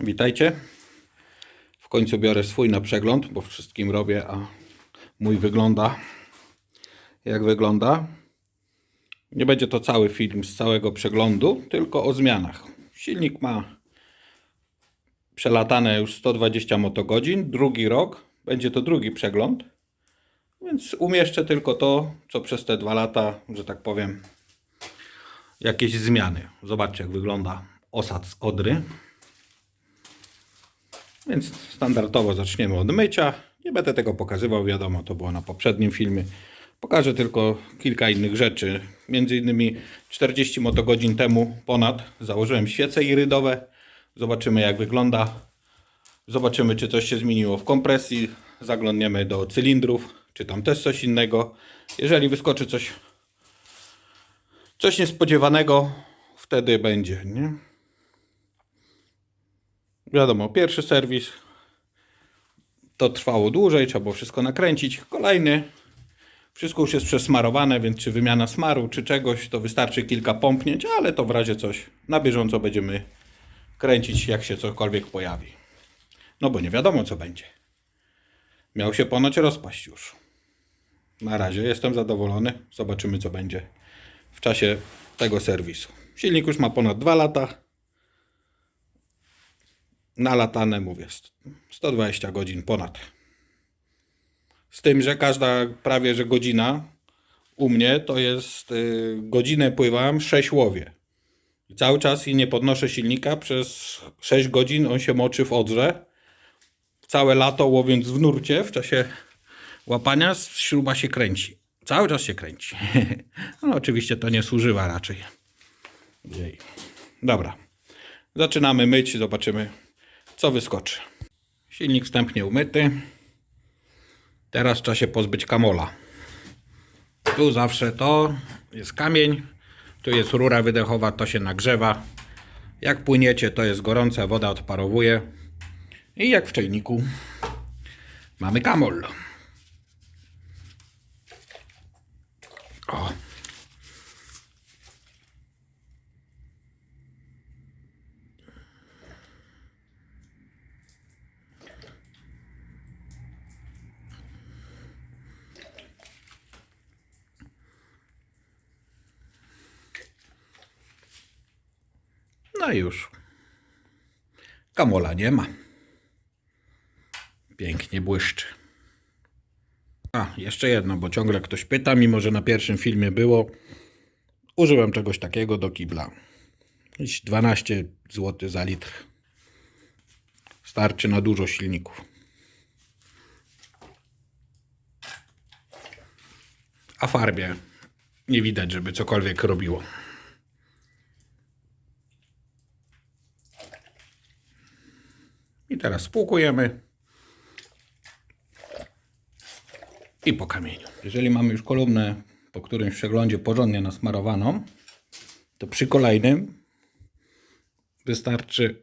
Witajcie. W końcu biorę swój na przegląd, bo wszystkim robię, a mój wygląda jak wygląda. Nie będzie to cały film z całego przeglądu, tylko o zmianach. Silnik ma przelatane już 120 motogodzin, drugi rok, będzie to drugi przegląd, więc umieszczę tylko to, co przez te dwa lata, że tak powiem, jakieś zmiany. Zobaczcie, jak wygląda osad z Odry. Więc standardowo zaczniemy od mycia. Nie będę tego pokazywał, wiadomo, to było na poprzednim filmie. Pokażę tylko kilka innych rzeczy. Między innymi 40 motogodzin temu ponad założyłem świece irydowe. Zobaczymy jak wygląda. Zobaczymy czy coś się zmieniło w kompresji. Zaglądniemy do cylindrów, czy tam też coś innego. Jeżeli wyskoczy coś coś niespodziewanego, wtedy będzie, nie? Wiadomo, pierwszy serwis to trwało dłużej, trzeba było wszystko nakręcić. Kolejny, wszystko już jest przesmarowane, więc czy wymiana smaru, czy czegoś, to wystarczy kilka pompnięć, ale to w razie coś na bieżąco będziemy kręcić, jak się cokolwiek pojawi. No bo nie wiadomo, co będzie. Miał się ponoć rozpaść już. Na razie jestem zadowolony. Zobaczymy, co będzie w czasie tego serwisu. Silnik już ma ponad 2 lata nalatane, mówię, 120 godzin ponad. Z tym, że każda prawie że godzina u mnie to jest y, godzinę pływam 6 łowie. I cały czas i nie podnoszę silnika przez 6 godzin, on się moczy w odrze. Całe lato łowiąc w nurcie w czasie łapania śruba się kręci. Cały czas się kręci. no oczywiście to nie służyła raczej. Dobra. Zaczynamy myć, zobaczymy co wyskoczy. Silnik wstępnie umyty. Teraz trzeba się pozbyć kamola. Tu zawsze to jest kamień, tu jest rura wydechowa, to się nagrzewa. Jak płyniecie, to jest gorąca, woda odparowuje. I jak w czajniku mamy kamol. O. No i już. Kamola nie ma. Pięknie błyszczy. A, jeszcze jedno, bo ciągle ktoś pyta, mimo że na pierwszym filmie było. Użyłem czegoś takiego do kibla. Jakieś 12 zł za litr. Starczy na dużo silników. A farbie nie widać, żeby cokolwiek robiło. I teraz spłukujemy. I po kamieniu. Jeżeli mamy już kolumnę po którymś przeglądzie porządnie nasmarowaną, to przy kolejnym wystarczy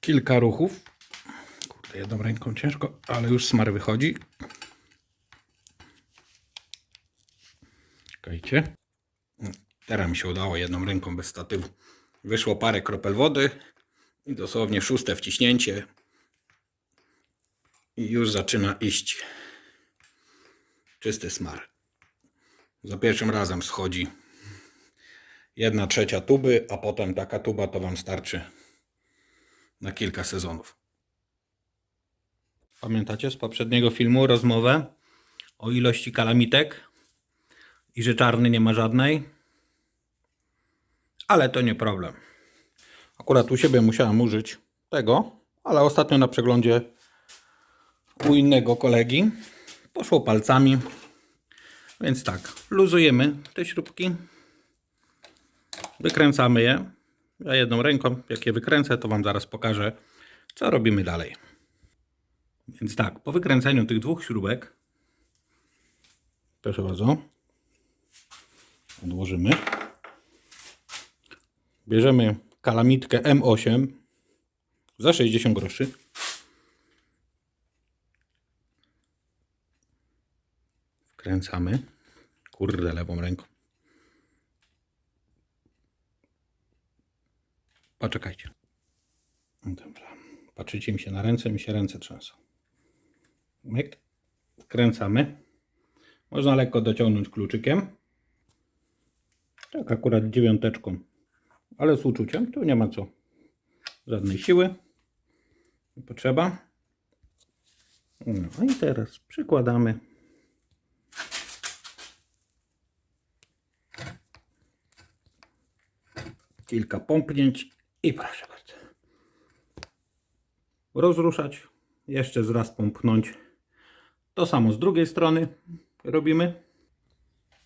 kilka ruchów. Kurde, jedną ręką ciężko, ale już smar wychodzi. Czekajcie. Teraz mi się udało jedną ręką bez statywu. Wyszło parę kropel wody i dosłownie szóste wciśnięcie i już zaczyna iść czysty smar. Za pierwszym razem schodzi jedna trzecia tuby, a potem taka tuba to Wam starczy na kilka sezonów. Pamiętacie z poprzedniego filmu rozmowę o ilości kalamitek i że czarny nie ma żadnej? Ale to nie problem. Akurat u siebie musiałem użyć tego, ale ostatnio na przeglądzie u innego kolegi poszło palcami. Więc tak, luzujemy te śrubki, wykręcamy je. Ja jedną ręką, jak je wykręcę, to Wam zaraz pokażę, co robimy dalej. Więc tak, po wykręceniu tych dwóch śrubek, proszę bardzo, odłożymy. Bierzemy kalamitkę M8 za 60 groszy. Wkręcamy. Kurde, lewą ręką. Poczekajcie. Dobra. Patrzycie mi się na ręce, mi się ręce trzęsą. Myk. Wkręcamy. Można lekko dociągnąć kluczykiem. Tak akurat dziewiąteczką. Ale z uczuciem. Tu nie ma co. Żadnej siły. Nie potrzeba. No i teraz przykładamy. Kilka pompnięć i proszę bardzo. Rozruszać. Jeszcze raz pompnąć. To samo z drugiej strony robimy.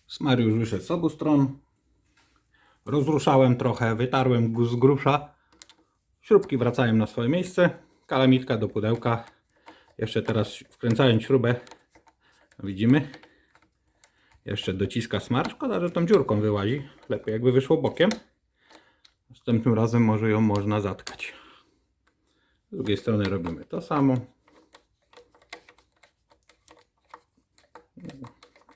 Smar już wyszedł z obu stron. Rozruszałem trochę, wytarłem z grubsza. Śrubki wracają na swoje miejsce. Kalamitka do pudełka. Jeszcze teraz wkręcając śrubę, widzimy, jeszcze dociska smar. Szkoda, że tą dziurką wyłazi. Lepiej jakby wyszło bokiem. Następnym razem może ją można zatkać. Z drugiej strony robimy to samo.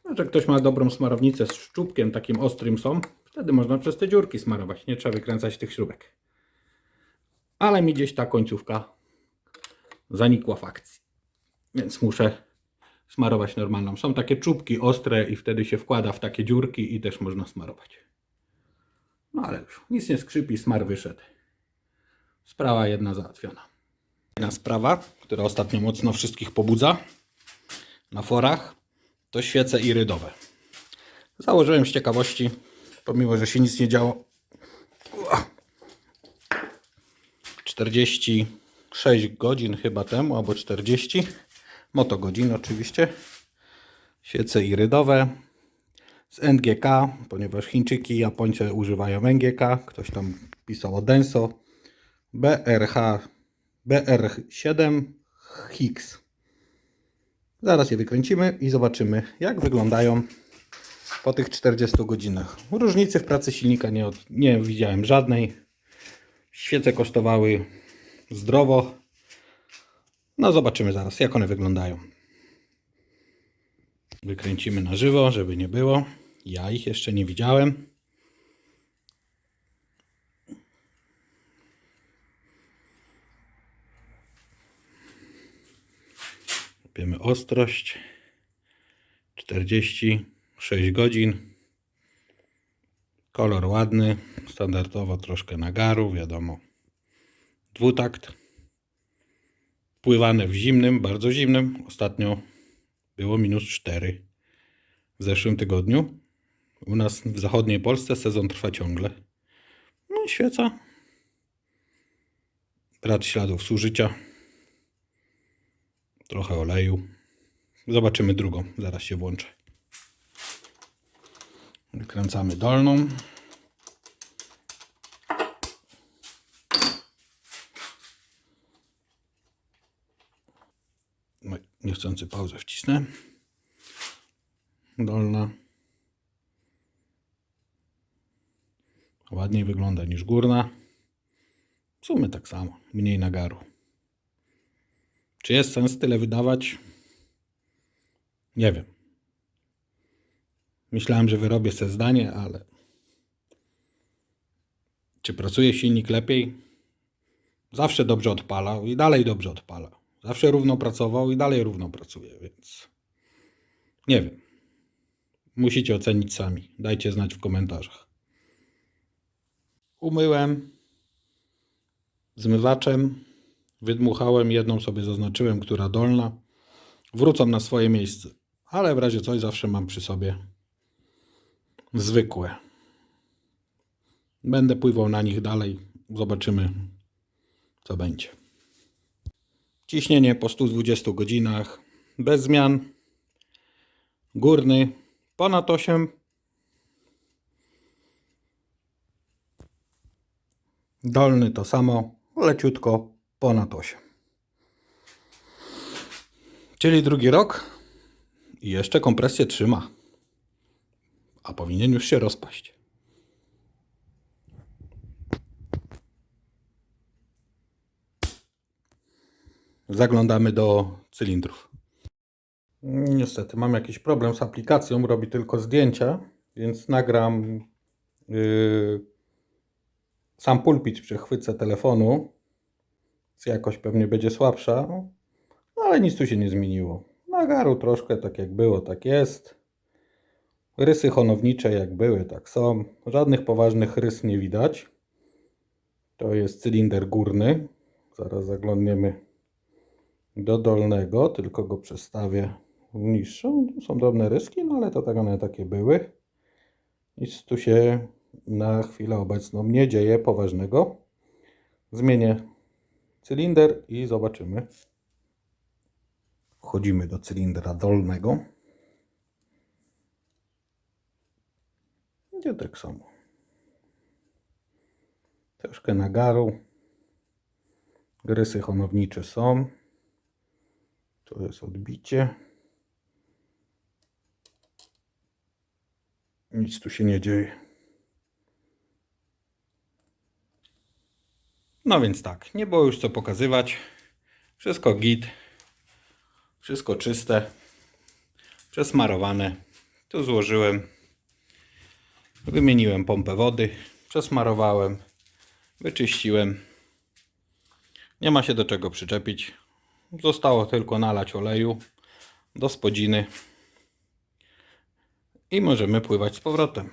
No, że ktoś ma dobrą smarownicę z szczupkiem takim ostrym są, wtedy można przez te dziurki smarować. Nie trzeba wykręcać tych śrubek. Ale mi gdzieś ta końcówka zanikła w akcji. Więc muszę smarować normalną. Są takie czubki ostre i wtedy się wkłada w takie dziurki i też można smarować. No ale już nic nie skrzypi, smar wyszedł. Sprawa jedna załatwiona. Jedna sprawa, która ostatnio mocno wszystkich pobudza na forach, to świece irydowe. Założyłem z ciekawości, pomimo że się nic nie działo. Ua. 46 godzin chyba temu, albo 40. Motogodzin oczywiście. Świece irydowe z NGK, ponieważ Chińczyki i Japońcy używają NGK. Ktoś tam pisał o Denso. BRH BR7 Higgs. Zaraz je wykręcimy i zobaczymy, jak wyglądają po tych 40 godzinach. Różnicy w pracy silnika nie, od, nie widziałem żadnej. Świece kosztowały zdrowo. No zobaczymy zaraz, jak one wyglądają. Wykręcimy na żywo, żeby nie było. Ja ich jeszcze nie widziałem. Łapiemy ostrość. 46 godzin. Kolor ładny. Standardowo troszkę nagaru, wiadomo. Dwutakt. Pływane w zimnym, bardzo zimnym. Ostatnio było minus 4 w zeszłym tygodniu. U nas w zachodniej Polsce sezon trwa ciągle. No świeca. Brat śladów zużycia. Trochę oleju. Zobaczymy drugą. Zaraz się włączę. Wykręcamy dolną. No, Niechcący pauzę wcisnę. Dolna. Ładniej wygląda niż górna. W sumie tak samo. Mniej nagaru. Czy jest sens tyle wydawać? Nie wiem. Myślałem, że wyrobię sobie zdanie, ale czy pracuje silnik lepiej? Zawsze dobrze odpalał i dalej dobrze odpala. Zawsze równo pracował i dalej równo pracuje, więc nie wiem. Musicie ocenić sami. Dajcie znać w komentarzach. Umyłem zmywaczem. Wydmuchałem jedną sobie zaznaczyłem, która dolna. Wrócą na swoje miejsce. Ale w razie coś zawsze mam przy sobie zwykłe. Będę pływał na nich dalej. Zobaczymy, co będzie. Ciśnienie po 120 godzinach. Bez zmian. Górny ponad 8. Dolny to samo. Leciutko ponad 8. Czyli drugi rok i jeszcze kompresję trzyma. A powinien już się rozpaść. Zaglądamy do cylindrów. Niestety mam jakiś problem z aplikacją, robi tylko zdjęcia, więc nagram yy, sam pulpit przy chwytce telefonu. Jakość pewnie będzie słabsza, ale nic tu się nie zmieniło. Nagaru troszkę tak jak było, tak jest. Rysy honownicze jak były, tak są. Żadnych poważnych rys nie widać. To jest cylinder górny. Zaraz zaglądniemy do dolnego, tylko go przestawię w niższą. Tu są drobne ryski, no ale to tak one takie były. Nic tu się na chwilę obecną nie dzieje poważnego. Zmienię cylinder i zobaczymy. Wchodzimy do cylindra dolnego. Gdzie tak samo. Troszkę nagaru. Rysy honownicze są. To jest odbicie. Nic tu się nie dzieje. No więc tak, nie było już co pokazywać. Wszystko git. Wszystko czyste. Przesmarowane. Tu złożyłem. Wymieniłem pompę wody. Przesmarowałem. Wyczyściłem. Nie ma się do czego przyczepić. Zostało tylko nalać oleju do spodziny. I możemy pływać z powrotem.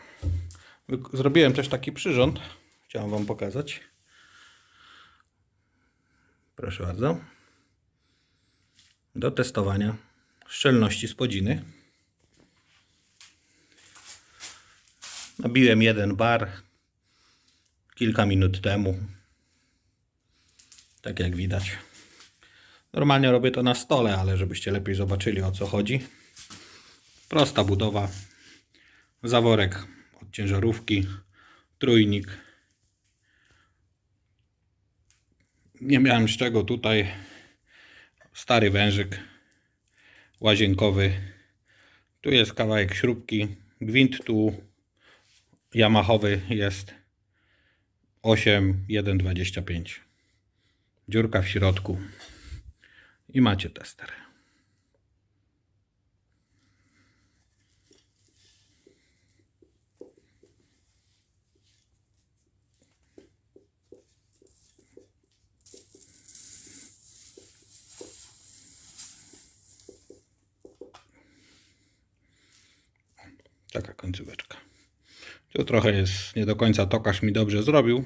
Zrobiłem też taki przyrząd. Chciałem Wam pokazać. Proszę bardzo. Do testowania szczelności spodziny. Nabiłem jeden bar kilka minut temu. Tak jak widać. Normalnie robię to na stole, ale żebyście lepiej zobaczyli o co chodzi. Prosta budowa. Zaworek od ciężarówki, trójnik. Nie miałem z czego tutaj. Stary wężyk łazienkowy. Tu jest kawałek śrubki. Gwint tu Yamahowy jest 8,125. Dziurka w środku. I macie tester. Taka końcóweczka. Tu trochę jest nie do końca tokarz mi dobrze zrobił,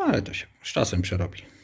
ale to się z czasem przerobi.